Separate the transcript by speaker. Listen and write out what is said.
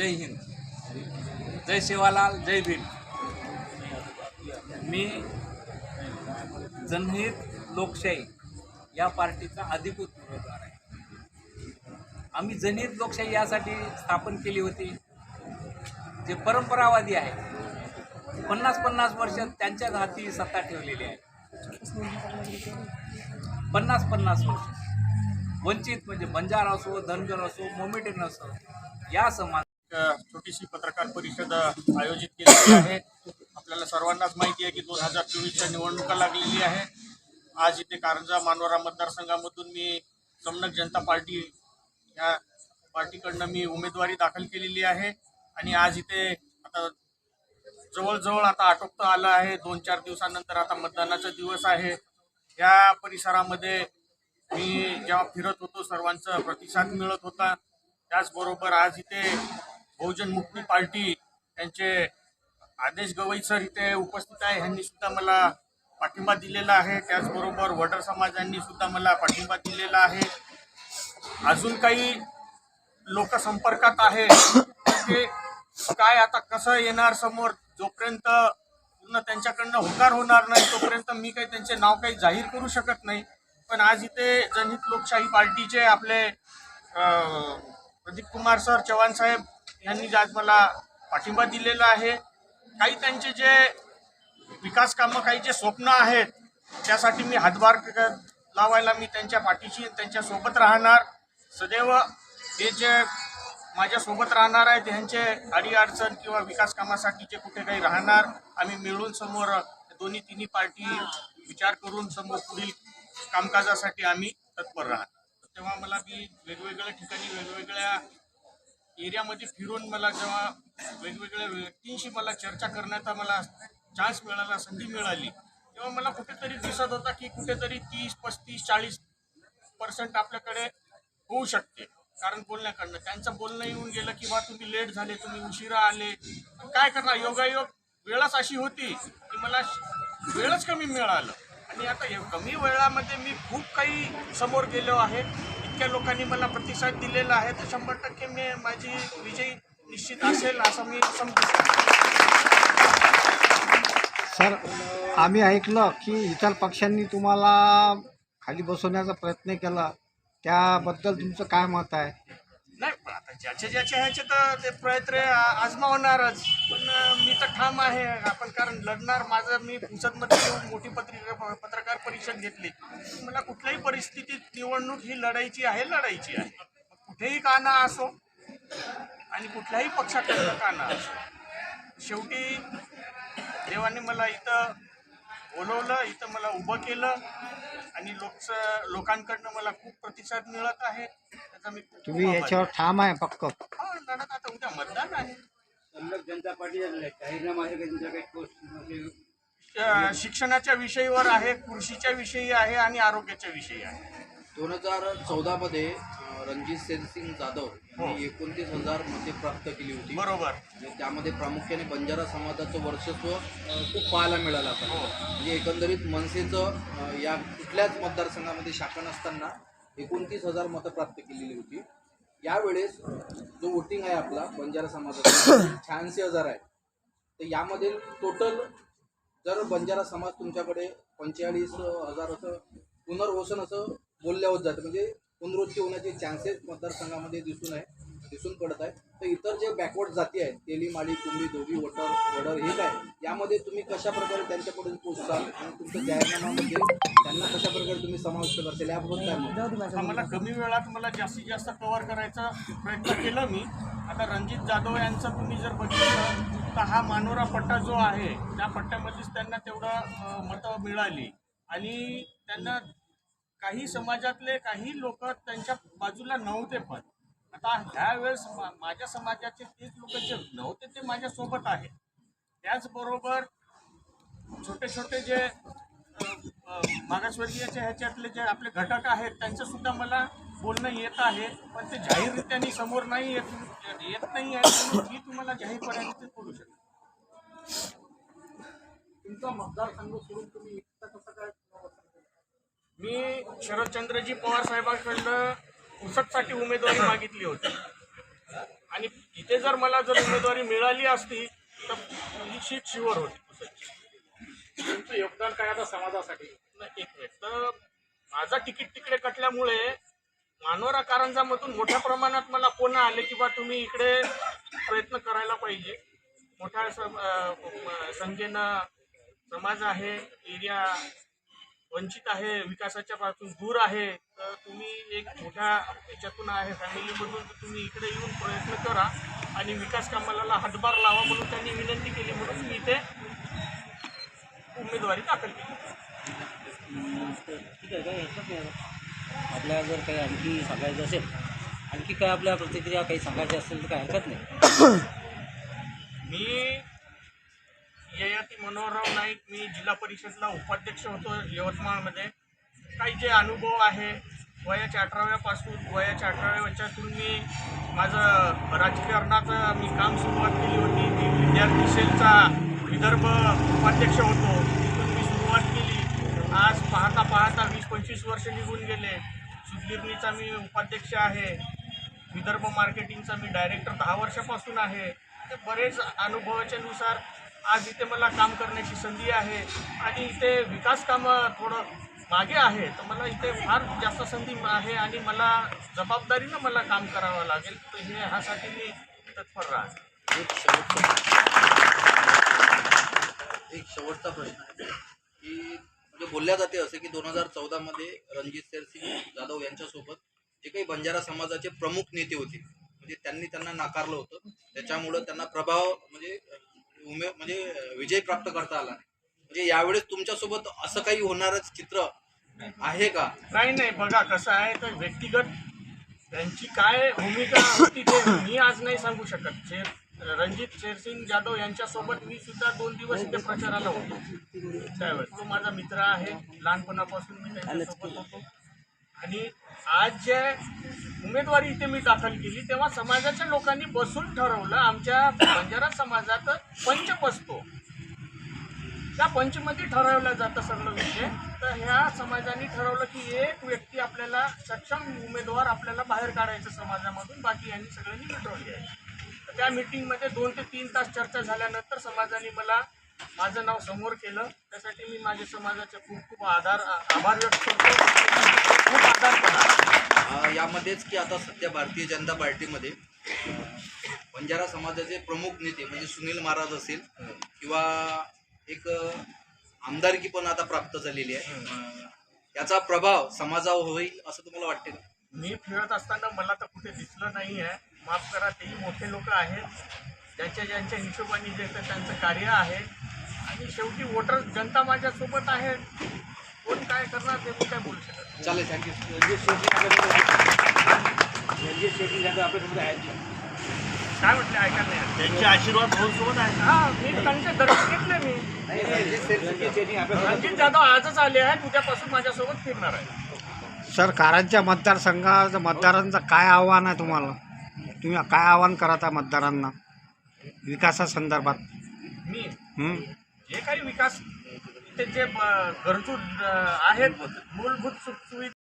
Speaker 1: जय हिंद. जय शिवालाल जय भीम. मी जनहित लोकशाही या पार्टीचा अधिकृत उमेदवार आहे. आम्ही जनहित लोकशाही यासाठी स्थापन केली होती. जे परंपरावादी आहे. पन्नास पन्नास वर्ष त्यांच्याच हाती सत्ता ठेवलेली आहे. पन्नास पन्नास वर्ष. वंचित म्हणजे बंजार असो धनगर असो मोमेटेन असो या समाज
Speaker 2: एक छोटीशी पत्रकार परिषद आयोजित केलेली आहे. आपल्याला सर्वांनाच माहिती आहे की दोन हजार चोवीसच्या निवडणुका लागलेली आहे. आज इथे कारंजा मानोरा मतदारसंघामधून मी समनक जनता पार्टी या पार्टीकडनं मी उमेदवारी दाखल केलेली आहे. आणि आज इथे आता जवळजवळ आता आटोपतं आलं आहे. दोन चार दिवसानंतर आता मतदानाचा दिवस आहे. या परिसरामध्ये मी जेव्हा फिरत होतो सर्वांचा प्रतिसाद मिळत होता. त्याचबरोबर आज इथे बहुजन मुक्ती पार्टी यांचे आदेश गवई सर इथे उपस्थित आहे ह्यांनी सुद्धा मला पाठिंबा दिलेला आहे. त्याचबरोबर वडर समाजांनी सुद्धा मला पाठिंबा दिलेला आहे. अजून काही लोक संपर्कात आहे ते काय आता कसं येणार समोर? जोपर्यंत पूर्ण त्यांच्याकडनं होकार होणार नाही तोपर्यंत मी काही त्यांचे नाव काही जाहीर करू शकत नाही. पण आज इथे जनहित लोकशाही पार्टीचे आपले प्रदीप कुमार सर चव्हाण साहेब यांनी आज मला पाठिंबा दिलेला आहे काही त्यांचे जे विकास कामं काही जे स्वप्न आहेत त्यासाठी मी हातभार लावायला मी त्यांच्या पाठीशी त्यांच्यासोबत राहणार. सदैव हे जे माझ्यासोबत राहणार आहेत ह्यांचे अडीअडचण किंवा विकास कामासाठी जे कुठे काही राहणार आम्ही मिळून समोर दोन्ही तिन्ही पार्टी विचार करून समोर पुढील कामकाजासाठी आम्ही तत्पर राहणार. तेव्हा मला मी वेगवेगळ्या ठिकाणी वेगवेगळ्या एरियामध्ये फिरून मला जेव्हा वेगवेगळ्या व्यक्तींशी मला चर्चा करण्याचा मला चान्स मिळाला संधी मिळाली तेव्हा मला कुठेतरी दिसत होता की कुठेतरी तीस पस्तीस चाळीस पर्सेंट आपल्याकडे होऊ शकते. कारण बोलण्याकडनं. त्यांचं बोलणं येऊन गेलं की बा तुम्ही लेट झाले तुम्ही उशिरा आले. काय करणार? योगायोग वेळच अशी होती की मला वेळच कमी मिळालं. आणि आता कमी वेळामध्ये मी खूप काही समोर गेलो आहे. इतक्या लोकांनी मला प्रतिसाद दिलेला आहे तर शंभर टक्के मी माझी विजयी निश्चित असेल असं मी समजू
Speaker 3: सर आम्ही ऐकलं की इतर पक्षांनी तुम्हाला खाली बसवण्याचा प्रयत्न केला. त्याबद्दल तुमचं काय मत आहे?
Speaker 2: ज्याच्या ज्याच्या ह्याचे तर ते प्रयत्न आजमावणारच. पण मी तर ठाम आहे. आपण कारण लढणार माझं मी पुसदमध्ये येऊन मोठी पत्रिका पत्रकार परिषद घेतली. मला कुठल्याही परिस्थितीत निवडणूक ही लढायची आहे लढायची आहे. कुठेही काना असो आणि कुठल्याही पक्षाकडनं काना असो. शेवटी देवाने मला इथं बोलवलं इथं मला उभं केलं आणि लोकस लोकांकडनं मला खूप प्रतिसाद मिळत आहे. त्याचा मी खूप
Speaker 3: तुम्ही
Speaker 2: आभारी
Speaker 3: याच्यावर ठाम आहे पक्क.
Speaker 2: आहे. हो, लढत आता उद्या मतदान आहे.
Speaker 4: जनता पार्टी जाहीरनामा आहे. का तुमच्या काही पोस्ट
Speaker 2: अ, शिक्षणाच्या विषयीवर आहे कृषीच्या विषयी आहे आणि आरोग्याच्या विषयी आहे.
Speaker 5: दोन हजार चौदामध्ये रणजित सेनसिंग जाधव
Speaker 2: हो.
Speaker 5: यांनी एकोणतीस हजार मते प्राप्त केली होती.
Speaker 2: बरोबर.
Speaker 5: आणि त्यामध्ये प्रामुख्याने बंजारा समाजाचं वर्चस्व खूप पाहायला मिळालं
Speaker 2: हो.
Speaker 5: आपल्याला म्हणजे एकंदरीत मनसेचं या कुठल्याच मतदारसंघामध्ये शाखा नसताना एकोणतीस हजार मतं प्राप्त केलेली होती. यावेळेस जो वोटिंग आहे आपला बंजारा समाजाचा शहाऐंशी हजार आहे. तर यामध्ये टोटल जर बंजारा समाज तुमच्याकडे पंचेचाळीस हजार असं पुनर्वसन असं बोलल्यावर जातं. म्हणजे पुनरुत्ती होण्याचे चान्सेस मतदारसंघामध्ये दिसून आहे दिसून पडत आहे तर इतर जे बॅकवर्ड जाती आहेत तेली माळी कुंभी धोबी वटर वडर हे काय? यामध्ये तुम्ही कशा प्रकारे त्यांच्याकडून पोचसाल आणि तुमच्या जाहीरनाम्यामध्ये त्यांना कशा प्रकारे तुम्ही समाविष्ट करताल? याबद्दल काय
Speaker 2: आम्हाला कमी वेळात मला जास्तीत जास्त कव्हर करायचा प्रयत्न केला मी. आता रणजित जाधव यांचं तुम्ही जर बघितलं तर हा मानोरा पट्टा जो आहे त्या पट्ट्यामध्येच त्यांना तेवढं मतं मिळाली. आणि त्यांना काही समाजातले काही लोक त्यांच्या बाजूला नव्हते पण. आता ह्या वेळेस मा- माझ्या समाजाचे तेच लोक जे नव्हते ते माझ्यासोबत आहे त्याचबरोबर छोटे छोटे जे अ, मागासवर्गीयाच्या ह्याच्यातले जे आपले घटक आहेत त्यांचं सुद्धा मला बोलणं येत आहे. पण ते जाहीररित्याने समोर नाही येत येत नाही आहे मी तुम्हाला जाहीरपर्यंत ते करू शकतो.
Speaker 4: तुमचा मतदारसंघ सोडून तुम्ही
Speaker 2: मी शरदचंद्रजी पवार साहेबांकडनं पुसदसाठी उमेदवारी मागितली होती. आणि तिथे जर मला जर उमेदवारी मिळाली असती तर ही शीट शिवर होती
Speaker 1: तुमचं योगदान काय आता समाजासाठी?
Speaker 2: नाही, एक मिनिट. तर माझा तिकीट तिकडे कटल्यामुळे मानोरा कारंजामधून मोठ्या प्रमाणात मला फोन आले की बा तुम्ही इकडे प्रयत्न करायला पाहिजे. मोठ्या संख्येनं समाज आहे एरिया वंचित आहे विकासाच्या पासून दूर आहे तर तुम्ही एक मोठ्या याच्यातून आहे फॅमिलीमधून तर तुम्ही इकडे येऊन प्रयत्न करा आणि विकास कामाला हातभार लावा म्हणून त्यांनी विनंती केली म्हणून मी इथे उमेदवारी दाखल केली
Speaker 6: ठीक आहे काय. आपल्याला जर काही आणखी सांगायचं असेल आणखी काय आपल्या प्रतिक्रिया काही सांगायच्या असेल तर काही हरकत नाही
Speaker 2: मी ययाती मनोहरराव नाईक मी जिल्हा परिषदला उपाध्यक्ष होतो यवतमाळमध्ये. काही जे अनुभव आहे वयाच्या अठराव्यापासून वयाच्या अठराव्या वर्षातून मी माझं राजकारणाचं मी काम सुरुवात केली होती. मी विद्यार्थी सेलचा विदर्भ उपाध्यक्ष होतो. तिथून मी सुरुवात केली. आज पाहता पाहता वीस पंचवीस वर्ष निघून गेले. सुदगिरणीचा मी उपाध्यक्ष आहे. विदर्भ मार्केटिंगचा मी डायरेक्टर दहा वर्षापासून आहे. ते बरेच अनुभवाच्यानुसार आज इथे मला काम करण्याची संधी आहे आणि इथे विकास कामं थोडं मागे आहे तर मला इथे फार जास्त संधी आहे आणि मला जबाबदारीनं मला काम करावं लागेल तर हे ह्यासाठी मी तत्पर राहते
Speaker 5: एक शेवटचा एक शेवटचा प्रश्न आहे की म्हणजे बोलल्या जाते असे की दोन हजार चौदामध्ये रणजित सिंह जाधव यांच्यासोबत जे काही बंजारा समाजाचे प्रमुख नेते होते म्हणजे त्यांनी त्यांना नाकारलं होतं. त्याच्यामुळं त्यांना प्रभाव म्हणजे उमे म्हणजे विजय प्राप्त करता आला म्हणजे यावेळेस तुमच्यासोबत असं काही होणारच चित्र आहे का?
Speaker 2: नाही नाही बघा कसं आहे तर व्यक्तिगत त्यांची काय भूमिका होती ते मी आज नाही सांगू शकत. शेर रणजित शेरसिंग जाधव यांच्यासोबत मी सुद्धा दोन दिवस इथे प्रचाराला होतो. त्यावेळेस. तो माझा मित्र आहे. लहानपणापासून मी त्यांच्यासोबत होतो. आणि आज जे उमेदवारी इथे मी दाखल केली. तेव्हा समाजाच्या लोकांनी बसून ठरवलं आमच्या बंजारा समाजात पंच बसतो. त्या पंचमध्ये ठरवलं जातं सगळं विषय. तर ह्या समाजाने ठरवलं की एक व्यक्ती आपल्याला सक्षम उमेदवार आपल्याला बाहेर काढायचं समाजामधून. बाकी यांनी सगळ्यांनी मिटवली आहे तर त्या मिटिंगमध्ये दोन ते तीन तास चर्चा झाल्यानंतर समाजाने मला माझं नाव समोर केलं. त्यासाठी मी माझ्या समाजाचे खूप खूप आधार आभार व्यक्त करतो.
Speaker 5: यामध्येच की आता सध्या भारतीय जनता पार्टीमध्ये बंजारा समाजाचे प्रमुख नेते म्हणजे सुनील महाराज असेल किंवा एक आमदारकी पण आता प्राप्त झालेली आहे. याचा प्रभाव समाजावर होईल असं तुम्हाला वाटते का?
Speaker 2: मी फिरत असताना मला तर कुठे दिसलं नाही आहे. माफ करा तेही मोठे लोक आहेत. ज्यांच्या ज्यांच्या हिशोबाने जे त्यांचं कार्य आहे. आणि शेवटी वोटर जनता माझ्यासोबत आहे कोण काय करणार ते मी काय बोलू शकत.
Speaker 5: चालेल थँक्यू
Speaker 4: रणजित शेट्टी आपल्यासोबत आहेत का?
Speaker 2: काय म्हटलं ऐका नाही
Speaker 7: त्यांचे आशीर्वाद भाऊ सोबत आहे.
Speaker 2: हा मी त्यांचे दर्शन घेतले मी.
Speaker 4: नाही, नाही, रणजित शेट्टी आपल्यासोबत
Speaker 2: रणजित जाधव आजच आले आहेत उद्यापासून माझ्यासोबत फिरणार आहे
Speaker 3: सर कारंजा मतदारसंघाचं मतदारांचं काय आव्हान आहे तुम्हाला? तुम्ही काय आव्हान करत आहे मतदारांना? विकासासंदर्भात?
Speaker 2: मी?
Speaker 3: हं?
Speaker 2: जे काही विकास ते जे गरजू आहेत मूलभूत सुखसुविधा